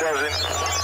seven.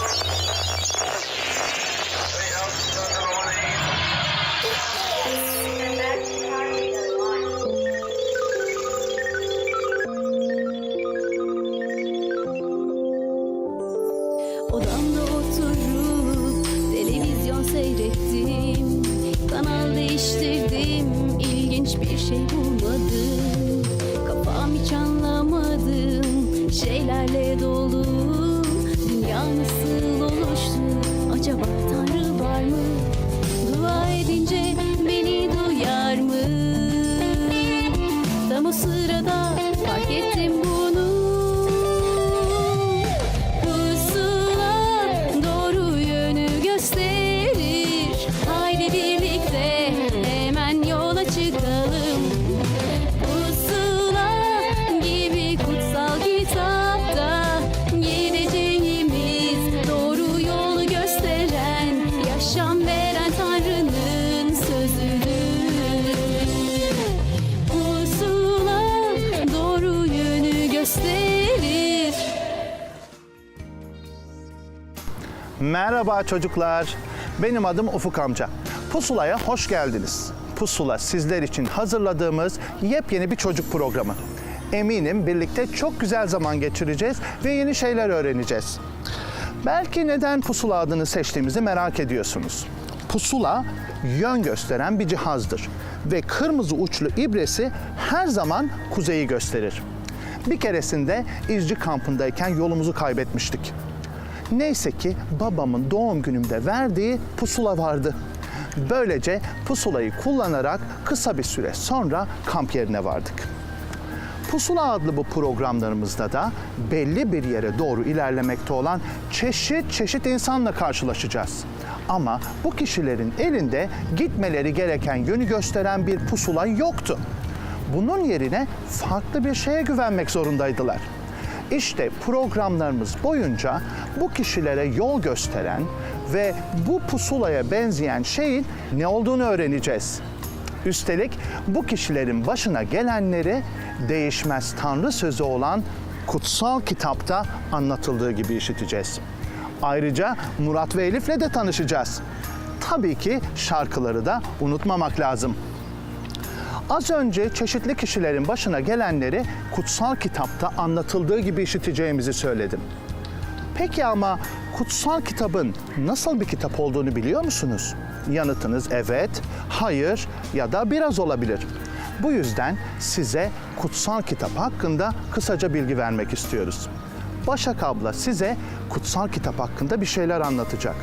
Merhaba çocuklar. Benim adım Ufuk amca. Pusula'ya hoş geldiniz. Pusula sizler için hazırladığımız yepyeni bir çocuk programı. Eminim birlikte çok güzel zaman geçireceğiz ve yeni şeyler öğreneceğiz. Belki neden pusula adını seçtiğimizi merak ediyorsunuz. Pusula yön gösteren bir cihazdır ve kırmızı uçlu ibresi her zaman kuzeyi gösterir. Bir keresinde izci kampındayken yolumuzu kaybetmiştik. Neyse ki babamın doğum günümde verdiği pusula vardı. Böylece pusulayı kullanarak kısa bir süre sonra kamp yerine vardık. Pusula adlı bu programlarımızda da belli bir yere doğru ilerlemekte olan çeşit çeşit insanla karşılaşacağız. Ama bu kişilerin elinde gitmeleri gereken yönü gösteren bir pusula yoktu. Bunun yerine farklı bir şeye güvenmek zorundaydılar. İşte programlarımız boyunca bu kişilere yol gösteren ve bu pusulaya benzeyen şeyin ne olduğunu öğreneceğiz. Üstelik bu kişilerin başına gelenleri değişmez Tanrı sözü olan kutsal kitapta anlatıldığı gibi işiteceğiz. Ayrıca Murat ve Elif'le de tanışacağız. Tabii ki şarkıları da unutmamak lazım. Az önce çeşitli kişilerin başına gelenleri kutsal kitapta anlatıldığı gibi işiteceğimizi söyledim. Peki ama kutsal kitabın nasıl bir kitap olduğunu biliyor musunuz? Yanıtınız evet, hayır ya da biraz olabilir. Bu yüzden size kutsal kitap hakkında kısaca bilgi vermek istiyoruz. Başak abla size kutsal kitap hakkında bir şeyler anlatacak.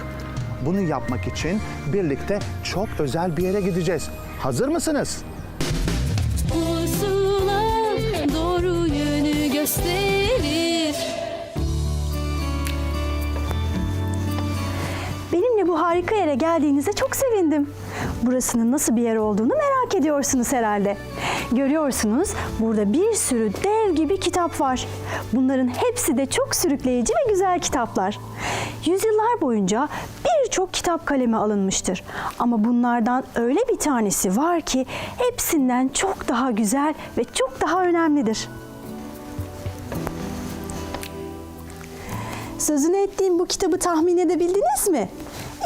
Bunu yapmak için birlikte çok özel bir yere gideceğiz. Hazır mısınız? Gösterir Benimle bu harika yere geldiğinize çok sevindim. Burasının nasıl bir yer olduğunu merak ediyorsunuz herhalde. Görüyorsunuz burada bir sürü dev gibi kitap var. Bunların hepsi de çok sürükleyici ve güzel kitaplar. Yüzyıllar boyunca birçok kitap kaleme alınmıştır. Ama bunlardan öyle bir tanesi var ki hepsinden çok daha güzel ve çok daha önemlidir. Sözünü ettiğim bu kitabı tahmin edebildiniz mi?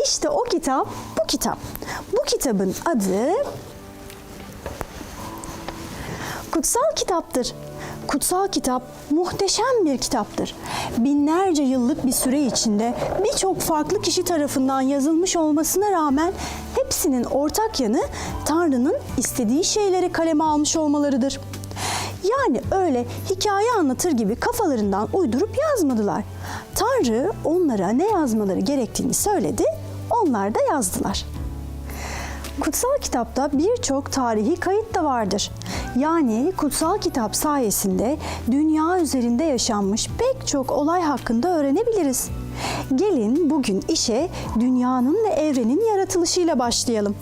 İşte o kitap bu kitap. Bu kitabın adı Kutsal Kitaptır. Kutsal kitap muhteşem bir kitaptır. Binlerce yıllık bir süre içinde birçok farklı kişi tarafından yazılmış olmasına rağmen hepsinin ortak yanı Tanrı'nın istediği şeyleri kaleme almış olmalarıdır. Yani öyle hikaye anlatır gibi kafalarından uydurup yazmadılar. Tanrı onlara ne yazmaları gerektiğini söyledi, onlar da yazdılar. Kutsal kitapta birçok tarihi kayıt da vardır. Yani kutsal kitap sayesinde dünya üzerinde yaşanmış pek çok olay hakkında öğrenebiliriz. Gelin bugün işe dünyanın ve evrenin yaratılışıyla başlayalım.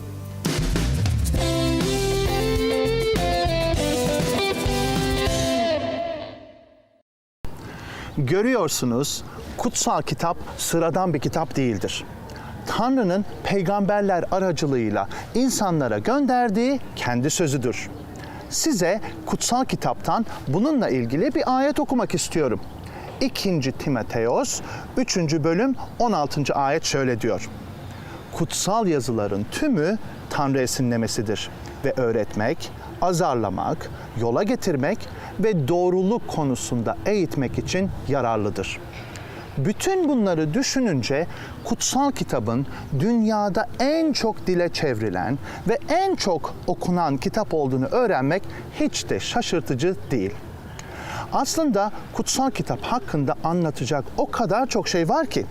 Görüyorsunuz kutsal kitap sıradan bir kitap değildir. Tanrı'nın peygamberler aracılığıyla insanlara gönderdiği kendi sözüdür. Size kutsal kitaptan bununla ilgili bir ayet okumak istiyorum. 2. Timoteos 3. bölüm 16. ayet şöyle diyor. Kutsal yazıların tümü Tanrı esinlemesidir ve öğretmek, azarlamak, yola getirmek ve doğruluk konusunda eğitmek için yararlıdır. Bütün bunları düşününce kutsal kitabın dünyada en çok dile çevrilen ve en çok okunan kitap olduğunu öğrenmek hiç de şaşırtıcı değil. Aslında kutsal kitap hakkında anlatacak o kadar çok şey var ki.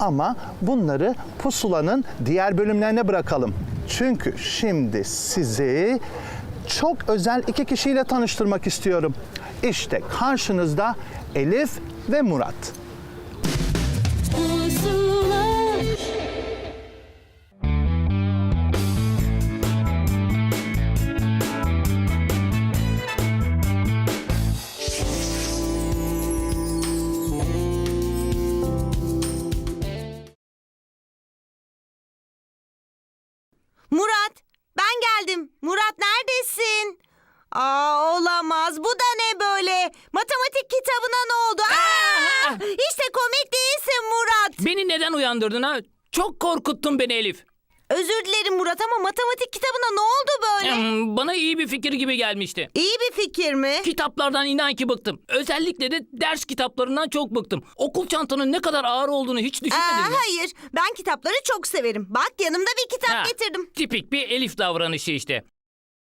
Ama bunları pusulanın diğer bölümlerine bırakalım. Çünkü şimdi sizi çok özel iki kişiyle tanıştırmak istiyorum. İşte karşınızda Elif ve Murat. Uyandırdın ha? Çok korkuttun beni Elif. Özür dilerim Murat ama matematik kitabına ne oldu böyle? Hmm, Bana iyi bir fikir gibi gelmişti. İyi bir fikir mi? Kitaplardan inan ki bıktım. Özellikle de ders kitaplarından çok bıktım. Okul çantanın ne kadar ağır olduğunu hiç Aa, düşünmedin mi? hayır. Ben kitapları çok severim. Bak yanımda bir kitap Ha, getirdim. Tipik bir Elif davranışı işte.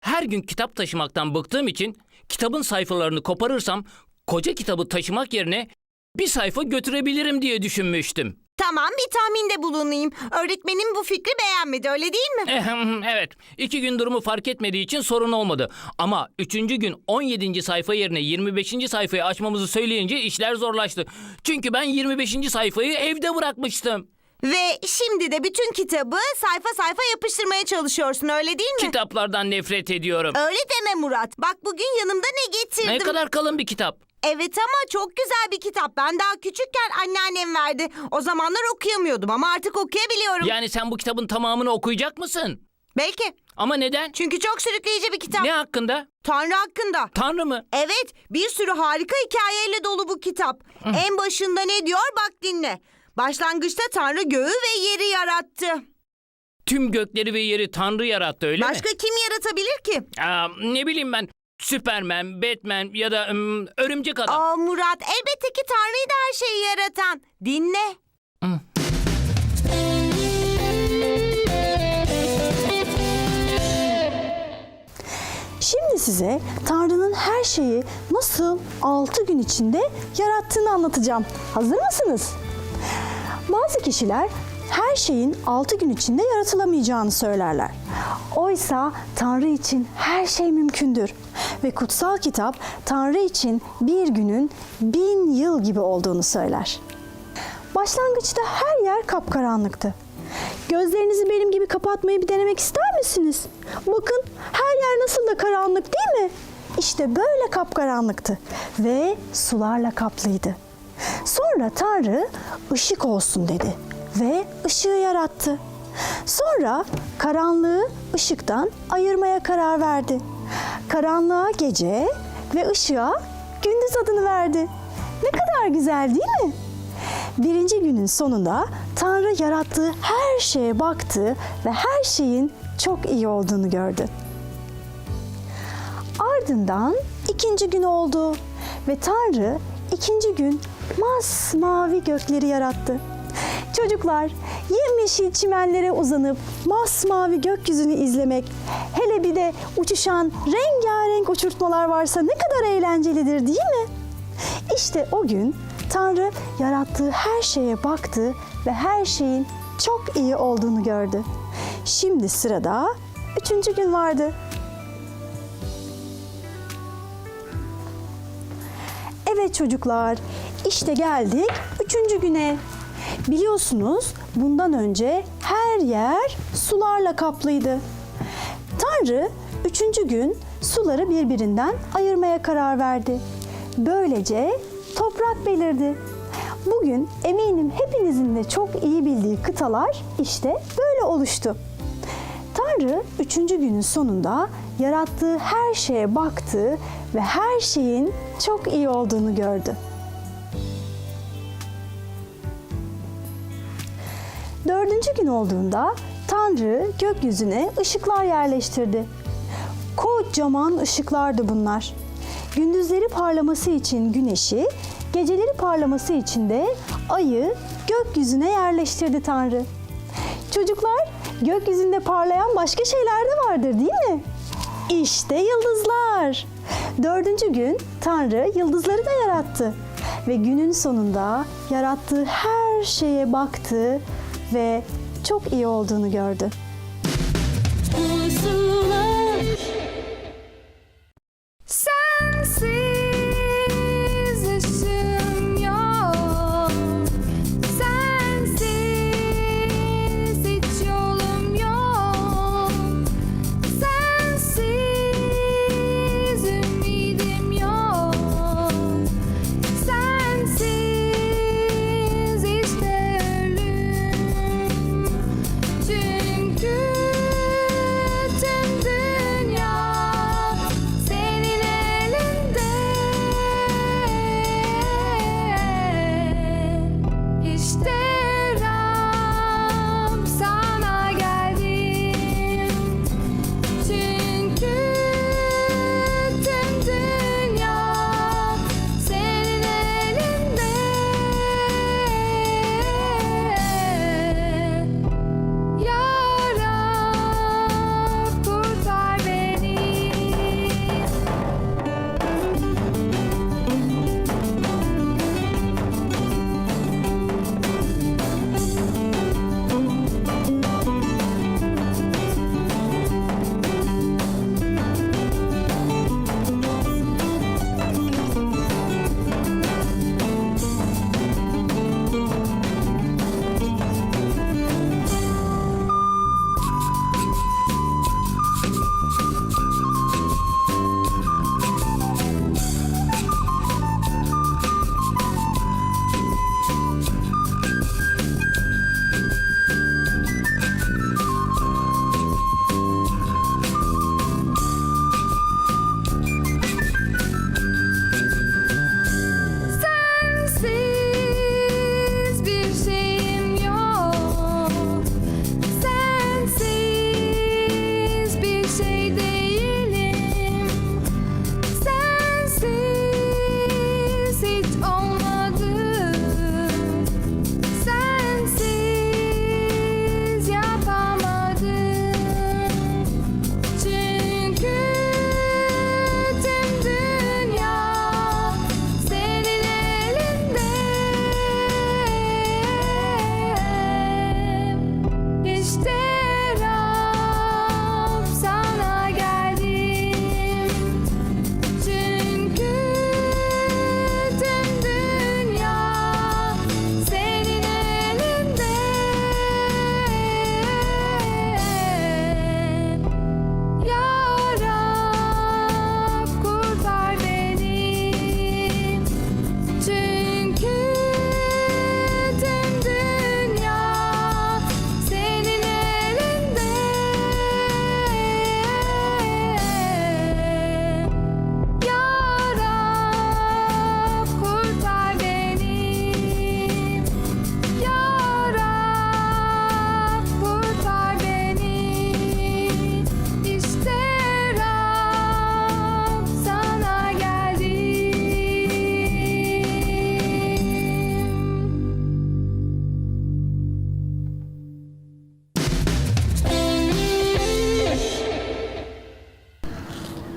Her gün kitap taşımaktan bıktığım için kitabın sayfalarını koparırsam koca kitabı taşımak yerine bir sayfa götürebilirim diye düşünmüştüm. Tamam bir tahminde bulunayım. Öğretmenim bu fikri beğenmedi öyle değil mi? Ehem, evet. iki gün durumu fark etmediği için sorun olmadı. Ama üçüncü gün 17. sayfa yerine 25. sayfayı açmamızı söyleyince işler zorlaştı. Çünkü ben 25. sayfayı evde bırakmıştım. Ve şimdi de bütün kitabı sayfa sayfa yapıştırmaya çalışıyorsun öyle değil mi? Kitaplardan nefret ediyorum. Öyle deme Murat. Bak bugün yanımda ne getirdim? Ne kadar kalın bir kitap. Evet ama çok güzel bir kitap. Ben daha küçükken anneannem verdi. O zamanlar okuyamıyordum ama artık okuyabiliyorum. Yani sen bu kitabın tamamını okuyacak mısın? Belki. Ama neden? Çünkü çok sürükleyici bir kitap. Ne hakkında? Tanrı hakkında. Tanrı mı? Evet, bir sürü harika hikayeyle dolu bu kitap. en başında ne diyor bak dinle. Başlangıçta Tanrı göğü ve yeri yarattı. Tüm gökleri ve yeri Tanrı yarattı öyle Başka mi? kim yaratabilir ki? Aa, ne bileyim ben. Superman, Batman ya da ım, Örümcek Adam. Aa Murat, elbette ki Tanrı'ydı her şeyi yaratan. Dinle. Şimdi size Tanrı'nın her şeyi nasıl 6 gün içinde yarattığını anlatacağım. Hazır mısınız? Bazı kişiler her şeyin 6 gün içinde yaratılamayacağını söylerler. Oysa Tanrı için her şey mümkündür. Ve kutsal kitap Tanrı için bir günün bin yıl gibi olduğunu söyler. Başlangıçta her yer kapkaranlıktı. Gözlerinizi benim gibi kapatmayı bir denemek ister misiniz? Bakın her yer nasıl da karanlık değil mi? İşte böyle kapkaranlıktı ve sularla kaplıydı. Sonra Tanrı ışık olsun dedi ve ışığı yarattı. Sonra karanlığı ışıktan ayırmaya karar verdi. Karanlığa gece ve ışığa gündüz adını verdi. Ne kadar güzel değil mi? Birinci günün sonunda Tanrı yarattığı her şeye baktı ve her şeyin çok iyi olduğunu gördü. Ardından ikinci gün oldu ve Tanrı ikinci gün masmavi gökleri yarattı. Çocuklar yemyeşil çimenlere uzanıp masmavi gökyüzünü izlemek, hele bir de uçuşan rengarenk uçurtmalar varsa ne kadar eğlencelidir değil mi? İşte o gün Tanrı yarattığı her şeye baktı ve her şeyin çok iyi olduğunu gördü. Şimdi sırada üçüncü gün vardı. Evet çocuklar, işte geldik üçüncü güne. Biliyorsunuz bundan önce her yer sularla kaplıydı. Tanrı üçüncü gün suları birbirinden ayırmaya karar verdi. Böylece toprak belirdi. Bugün eminim hepinizin de çok iyi bildiği kıtalar işte böyle oluştu. Tanrı üçüncü günün sonunda yarattığı her şeye baktı ve her şeyin çok iyi olduğunu gördü. Dördüncü gün olduğunda Tanrı gökyüzüne ışıklar yerleştirdi. Kocaman ışıklardı bunlar. Gündüzleri parlaması için güneşi, geceleri parlaması için de ayı gökyüzüne yerleştirdi Tanrı. Çocuklar, gökyüzünde parlayan başka şeyler de vardır değil mi? İşte yıldızlar. Dördüncü gün Tanrı yıldızları da yarattı. Ve günün sonunda yarattığı her şeye baktı ve çok iyi olduğunu gördü.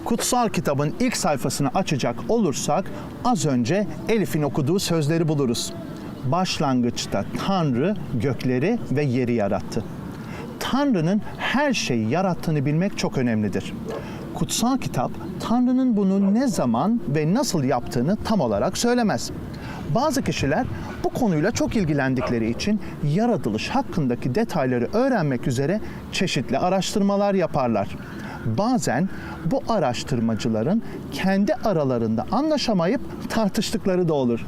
Kutsal kitabın ilk sayfasını açacak olursak az önce Elif'in okuduğu sözleri buluruz. Başlangıçta Tanrı gökleri ve yeri yarattı. Tanrı'nın her şeyi yarattığını bilmek çok önemlidir. Kutsal kitap Tanrı'nın bunu ne zaman ve nasıl yaptığını tam olarak söylemez. Bazı kişiler bu konuyla çok ilgilendikleri için yaratılış hakkındaki detayları öğrenmek üzere çeşitli araştırmalar yaparlar. Bazen bu araştırmacıların kendi aralarında anlaşamayıp tartıştıkları da olur.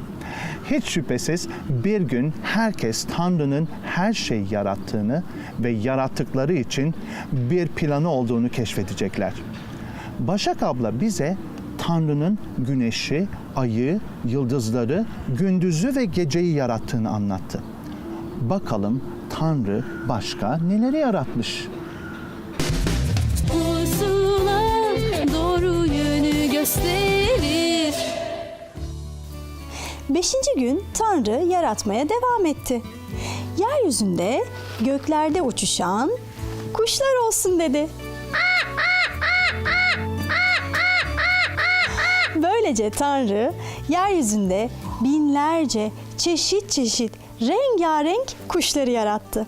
Hiç şüphesiz bir gün herkes Tanrı'nın her şeyi yarattığını ve yarattıkları için bir planı olduğunu keşfedecekler. Başak abla bize Tanrı'nın güneşi, ayı, yıldızları, gündüzü ve geceyi yarattığını anlattı. Bakalım Tanrı başka neleri yaratmış? Gösterir. Beşinci gün Tanrı yaratmaya devam etti. Yeryüzünde göklerde uçuşan kuşlar olsun dedi. Böylece Tanrı yeryüzünde binlerce çeşit çeşit rengarenk kuşları yarattı.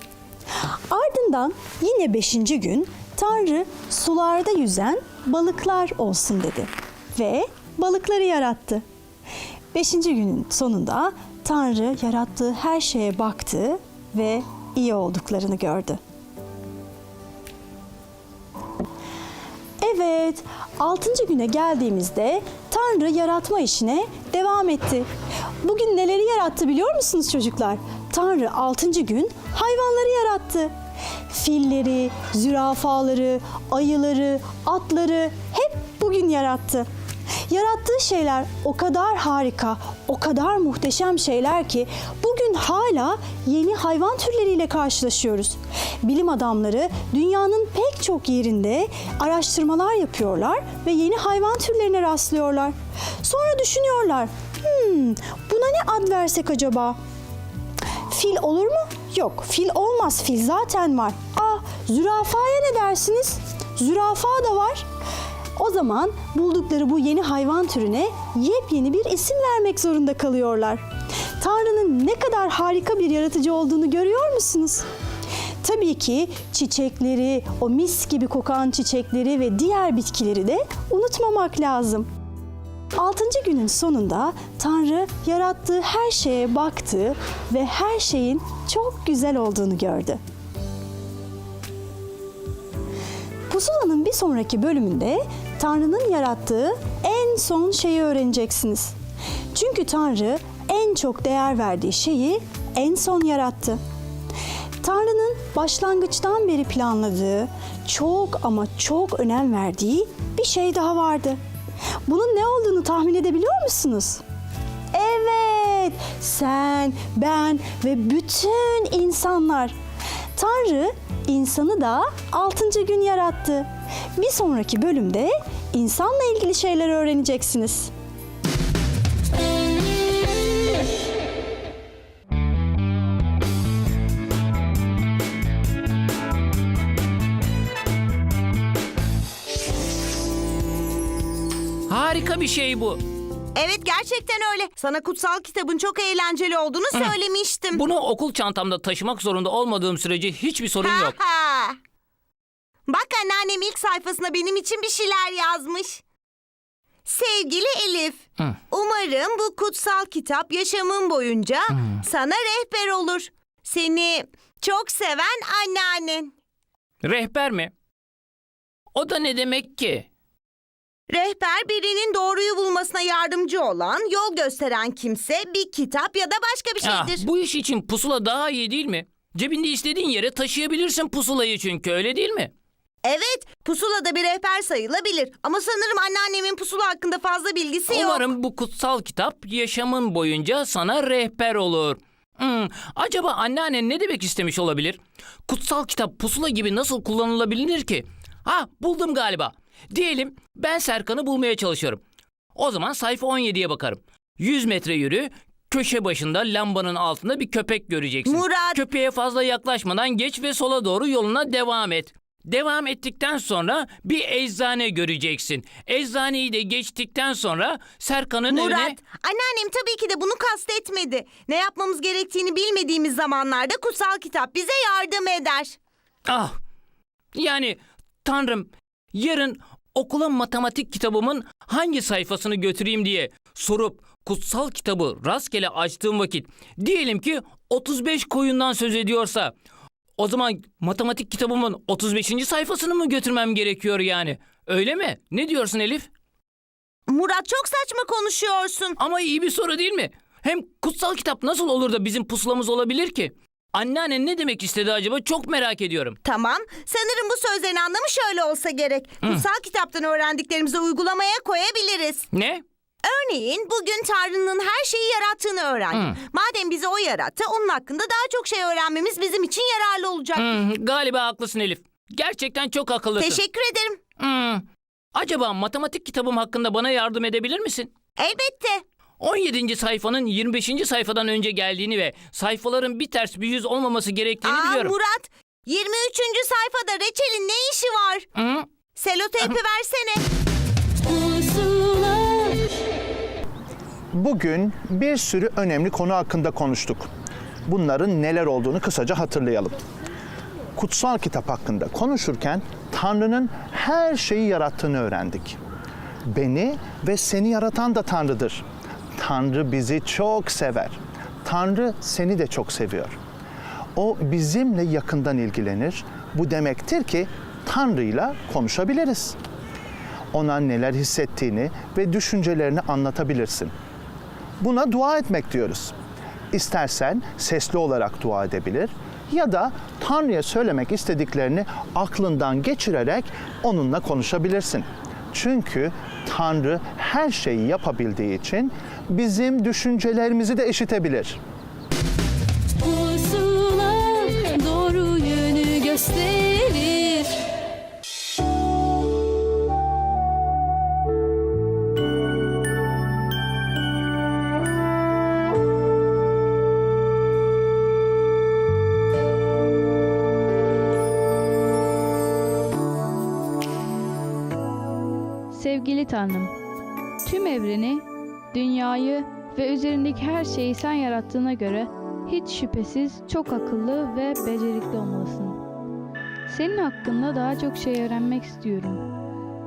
Ardından yine beşinci gün Tanrı sularda yüzen balıklar olsun dedi ve balıkları yarattı. Beşinci günün sonunda Tanrı yarattığı her şeye baktı ve iyi olduklarını gördü. Evet, altıncı güne geldiğimizde Tanrı yaratma işine devam etti. Bugün neleri yarattı biliyor musunuz çocuklar? Tanrı altıncı gün hayvanları yarattı. Filleri, zürafaları, ayıları, atları hep bugün yarattı. Yarattığı şeyler o kadar harika, o kadar muhteşem şeyler ki bugün hala yeni hayvan türleriyle karşılaşıyoruz. Bilim adamları dünyanın pek çok yerinde araştırmalar yapıyorlar ve yeni hayvan türlerine rastlıyorlar. Sonra düşünüyorlar, hmm, buna ne ad versek acaba? Fil olur mu? Yok, fil olmaz. Fil zaten var. Aa, zürafaya ne dersiniz? Zürafa da var. O zaman buldukları bu yeni hayvan türüne yepyeni bir isim vermek zorunda kalıyorlar. Tanrı'nın ne kadar harika bir yaratıcı olduğunu görüyor musunuz? Tabii ki çiçekleri, o mis gibi kokan çiçekleri ve diğer bitkileri de unutmamak lazım. Altıncı günün sonunda Tanrı yarattığı her şeye baktı ve her şeyin çok güzel olduğunu gördü. Pusulanın bir sonraki bölümünde Tanrı'nın yarattığı en son şeyi öğreneceksiniz. Çünkü Tanrı en çok değer verdiği şeyi en son yarattı. Tanrı'nın başlangıçtan beri planladığı, çok ama çok önem verdiği bir şey daha vardı. Bunun ne olduğunu tahmin edebiliyor musunuz? Evet, sen, ben ve bütün insanlar. Tanrı insanı da altıncı gün yarattı. Bir sonraki bölümde insanla ilgili şeyler öğreneceksiniz. Harika bir şey bu. Evet gerçekten öyle. Sana kutsal kitabın çok eğlenceli olduğunu söylemiştim. Bunu okul çantamda taşımak zorunda olmadığım sürece hiçbir sorun yok. Ha. Bak anneannem ilk sayfasına benim için bir şeyler yazmış. Sevgili Elif, Hı. umarım bu kutsal kitap yaşamın boyunca sana rehber olur. Seni çok seven anneannen. Rehber mi? O da ne demek ki? Rehber birinin doğruyu bulmasına yardımcı olan, yol gösteren kimse, bir kitap ya da başka bir Ah, şeydir. bu iş için pusula daha iyi değil mi? Cebinde istediğin yere taşıyabilirsin pusulayı çünkü öyle değil mi? Evet, pusula da bir rehber sayılabilir. Ama sanırım anneannemin pusula hakkında fazla bilgisi yok. Umarım bu kutsal kitap yaşamın boyunca sana rehber olur. Hmm, acaba anneannen ne demek istemiş olabilir? Kutsal kitap pusula gibi nasıl kullanılabilir ki? Ha buldum galiba. Diyelim ben Serkan'ı bulmaya çalışıyorum. O zaman sayfa 17'ye bakarım. 100 metre yürü, köşe başında lambanın altında bir köpek göreceksin. Murat! Köpeğe fazla yaklaşmadan geç ve sola doğru yoluna devam et. Devam ettikten sonra bir eczane göreceksin. Eczaneyi de geçtikten sonra Serkan'ın Murat, evine... anneannem tabii ki de bunu kastetmedi. Ne yapmamız gerektiğini bilmediğimiz zamanlarda kutsal kitap bize yardım eder. Ah! Yani Tanrım yarın okula matematik kitabımın hangi sayfasını götüreyim diye sorup kutsal kitabı rastgele açtığım vakit diyelim ki 35 koyundan söz ediyorsa o zaman matematik kitabımın 35. sayfasını mı götürmem gerekiyor yani? Öyle mi? Ne diyorsun Elif? Murat çok saçma konuşuyorsun. Ama iyi bir soru değil mi? Hem kutsal kitap nasıl olur da bizim pusulamız olabilir ki? Anneannen ne demek istedi acaba çok merak ediyorum. Tamam, sanırım bu sözlerin anlamı şöyle olsa gerek. Kutsal kitaptan öğrendiklerimizi uygulamaya koyabiliriz. Ne? Örneğin bugün Tanrı'nın her şeyi yarattığını öğrendim. Madem bizi o yarattı, onun hakkında daha çok şey öğrenmemiz bizim için yararlı olacak. Hmm, galiba haklısın Elif. Gerçekten çok akıllısın. Teşekkür ederim. Hmm. Acaba matematik kitabım hakkında bana yardım edebilir misin? Elbette. 17. sayfanın 25. sayfadan önce geldiğini ve sayfaların bir ters bir yüz olmaması gerektiğini Aa biliyorum. Murat, 23. sayfada reçelin ne işi var? Hı? Seloteypi versene. Bugün bir sürü önemli konu hakkında konuştuk. Bunların neler olduğunu kısaca hatırlayalım. Kutsal kitap hakkında konuşurken Tanrı'nın her şeyi yarattığını öğrendik. Beni ve seni yaratan da Tanrı'dır. Tanrı bizi çok sever. Tanrı seni de çok seviyor. O bizimle yakından ilgilenir. Bu demektir ki Tanrı'yla konuşabiliriz. Ona neler hissettiğini ve düşüncelerini anlatabilirsin. Buna dua etmek diyoruz. İstersen sesli olarak dua edebilir ya da Tanrı'ya söylemek istediklerini aklından geçirerek onunla konuşabilirsin. Çünkü Tanrı her şeyi yapabildiği için bizim düşüncelerimizi de işitebilir. Pusula doğru yönü gösterir. Sevgili Tanrım, tüm evreni, dünyayı ve üzerindeki her şeyi sen yarattığına göre hiç şüphesiz çok akıllı ve becerikli olmalısın. Senin hakkında daha çok şey öğrenmek istiyorum.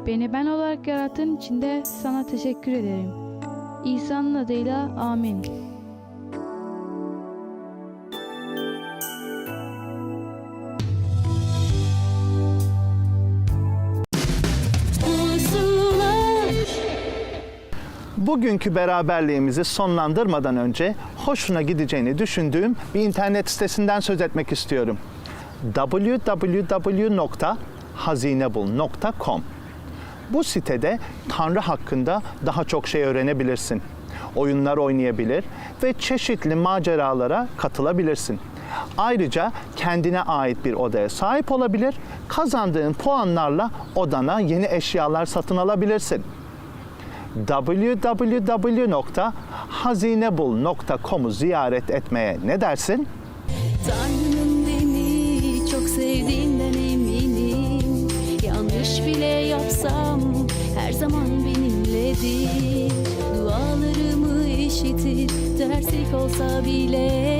Beni ben olarak yarattığın için de sana teşekkür ederim. İsa'nın adıyla amin. Bugünkü beraberliğimizi sonlandırmadan önce hoşuna gideceğini düşündüğüm bir internet sitesinden söz etmek istiyorum. www.hazinebul.com Bu sitede Tanrı hakkında daha çok şey öğrenebilirsin. Oyunlar oynayabilir ve çeşitli maceralara katılabilirsin. Ayrıca kendine ait bir odaya sahip olabilir, kazandığın puanlarla odana yeni eşyalar satın alabilirsin www.hazinebul.com'u ziyaret etmeye ne dersin? Tanrı'nın beni çok sevdiğinden eminim. Yanlış bile yapsam her zaman benimledir. Dualarımı işitir terslik olsa bile